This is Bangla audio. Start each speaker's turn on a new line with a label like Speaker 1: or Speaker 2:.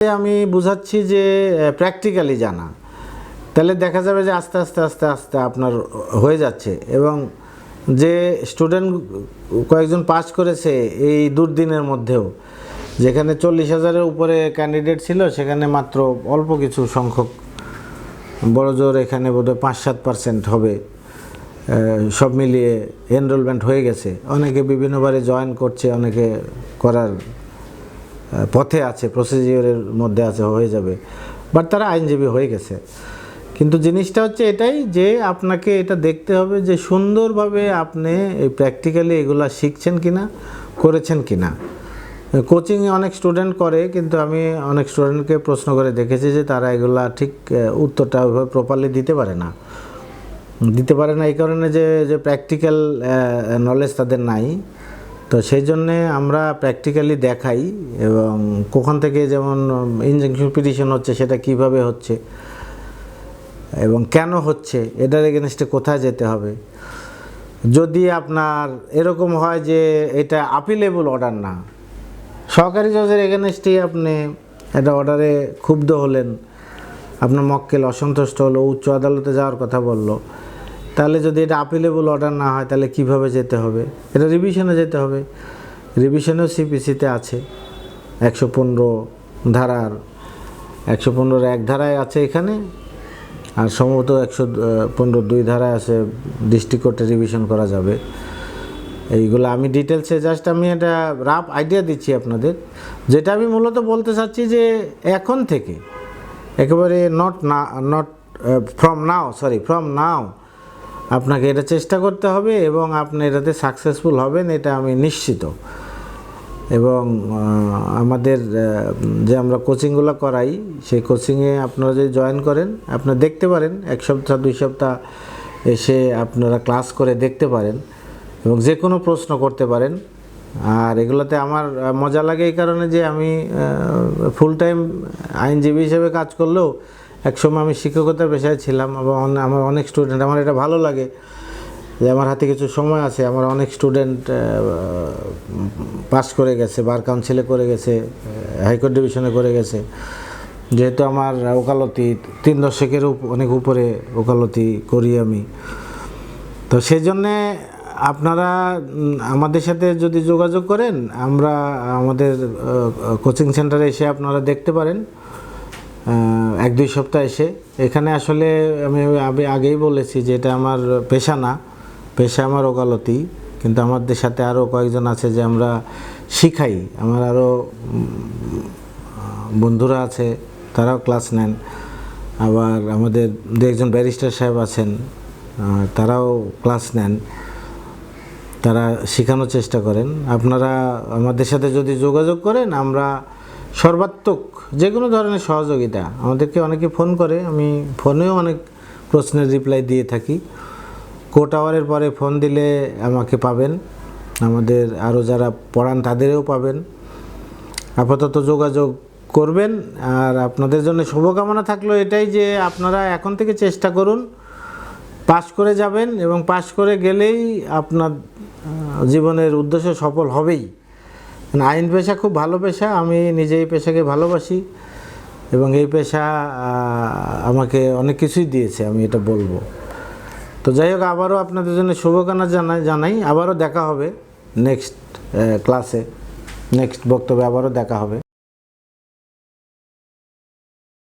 Speaker 1: আমি বুঝাচ্ছি যে প্র্যাকটিক্যালি জানা। তাহলে দেখা যাবে যে আস্তে আস্তে আস্তে আস্তে আপনার হয়ে যাচ্ছে এবং যে স্টুডেন্ট কয়েকজন পাস করেছে এই দুর্দিনের মধ্যেও, যেখানে চল্লিশ হাজারের উপরে ক্যান্ডিডেট ছিল, সেখানে মাত্র অল্প কিছু সংখ্যক বড় জোর এখানে বোধহয় পাঁচ, সাত পার্সেন্ট হবে সব মিলিয়ে এনরোলমেন্ট হয়ে গেছে। অনেকে বিভিন্নবারে জয়েন করছে, অনেকে করার পথে আছে প্রসিজিওরের মধ্যে আছে, হয়ে যাবে। বাট তারা আইনজীবী হয়ে গেছে। কিন্তু জিনিসটা হচ্ছে এটাই যে আপনাকে এটা দেখতে হবে যে সুন্দরভাবে আপনি এই প্র্যাকটিক্যালি এগুলা শিখছেন কিনা, করেছেন কিনা। কোচিংয়ে অনেক স্টুডেন্ট করে, কিন্তু আমি অনেক স্টুডেন্টকে প্রশ্ন করে দেখেছি যে তারা এগুলা ঠিক উত্তরটা ওইভাবে প্রপারলি দিতে পারে না। দিতে পারে না এই কারণে যে যে প্র্যাকটিক্যাল নলেজ তাদের নাই। তো সেই জন্যে আমরা প্র্যাকটিক্যালি দেখাই এবং কখন থেকে যেমন ইনজেকশন পিটিশন হচ্ছে সেটা কীভাবে হচ্ছে এবং কেন হচ্ছে এটার এগেনস্টে কোথায় যেতে হবে। যদি আপনার এরকম হয় যে এটা আপিলেবল অর্ডার না সরকারি জজের এগেনস্টেই আপনি একটা অর্ডারে ক্ষুব্ধ হলেন, আপনার মক্কেল অসন্তুষ্ট হলো, উচ্চ আদালতে যাওয়ার কথা বলল তাহলে যদি এটা আপিলেবল অর্ডার না হয়, তাহলে কীভাবে যেতে হবে? এটা রিভিশনে যেতে হবে। রিভিশনেও সিপিসিতে আছে। একশো পনেরো ধারার, একশো পনেরোর এক ধারায় আছে এখানে। আর সম্ভবত একশো পনেরো দুই ধারায় আছে ডিস্ট্রিক্ট কোর্টে রিভিশন করা যাবে। এইগুলো আমি ডিটেলসে জাস্ট আমি একটা রাফ আইডিয়া দিচ্ছি আপনাদের। যেটা আমি মূলত বলতে চাচ্ছি যে, এখন থেকে, একেবারে নট না not from now sorry from now আপনাকে এটা চেষ্টা করতে হবে এবং আপনি এটাতে সাকসেসফুল হবেন, এটা আমি নিশ্চিত। এবং আমাদের যে আমরা কোচিংগুলো করাই, সেই কোচিংয়ে আপনারা যদি জয়েন করেন আপনারা দেখতে পারেন, এক সপ্তাহ, দুই সপ্তাহ এসে আপনারা ক্লাস করে দেখতে পারেন এবং যে কোনো প্রশ্ন করতে পারেন। আর এগুলোতে আমার মজা লাগে এই কারণে যে আমি ফুল টাইম আইনজীবী হিসেবে কাজ করলেও একসময় আমি শিক্ষকতার পেশায় ছিলাম এবং আমার অনেক স্টুডেন্ট আমার এটা ভালো লাগে যে আমার হাতে কিছু সময় আছে, আমার অনেক স্টুডেন্ট পাস করে গেছে বার কাউন্সিলে করে গেছে হাইকোর্ট ডিভিশনে করে গেছে। যেহেতু আমার ওকালতি, তিন দশকের অনেক উপরে ওকালতি করি আমি। তো সেই জন্যে আপনারা আমাদের সাথে যদি যোগাযোগ করেন, আমরা আমাদের কোচিং সেন্টারে এসে আপনারা দেখতে পারেন। এক দুই সপ্তাহ এসে। এখানে আসলে আমি আমি আগেই বলেছি যে এটা আমার পেশা না, পেশা আমার ওকালতি, কিন্তু আমাদের সাথে আরও কয়েকজন আছে যে আমরা শিখাই। আমার আরও বন্ধুরা আছে, তারাও ক্লাস নেন। আবার আমাদের দু একজন ব্যারিস্টার সাহেব আছেন তারাও ক্লাস নেন। তারা শেখানোর চেষ্টা করেন। আপনারা আমাদের সাথে যদি যোগাযোগ করেন, আমরা সর্বাত্মক যে কোনো ধরনের সহযোগিতা। আমাদেরকে অনেকে ফোন করে, আমি ফোনেও অনেক প্রশ্নের রিপ্লাই দিয়ে থাকি। কোর্ট আওয়ারের পরে ফোন দিলে আমাকে পাবেন। আমাদের আরও যারা পড়ান, তাদেরও পাবেন। আপাতত যোগাযোগ করবেন। আর আপনাদের জন্য শুভকামনা থাকল এটাই যে আপনারা এখন থেকে চেষ্টা করুন, পাশ করে যাবেন এবং পাশ করে গেলেই আপনার জীবনের উদ্দেশ্য সফল হবেই। মানে আইন পেশা খুব ভালো পেশা, আমি নিজে এই পেশাকে ভালোবাসি এবং এই পেশা আমাকে অনেক কিছুই দিয়েছে, আমি এটা বলব। তো যাই হোক, আবারও আপনাদের জন্য শুভকামনা জানাই জানাই। আবারও দেখা হবে নেক্সট ক্লাসে নেক্সট বক্তব্যে আবারও দেখা হবে।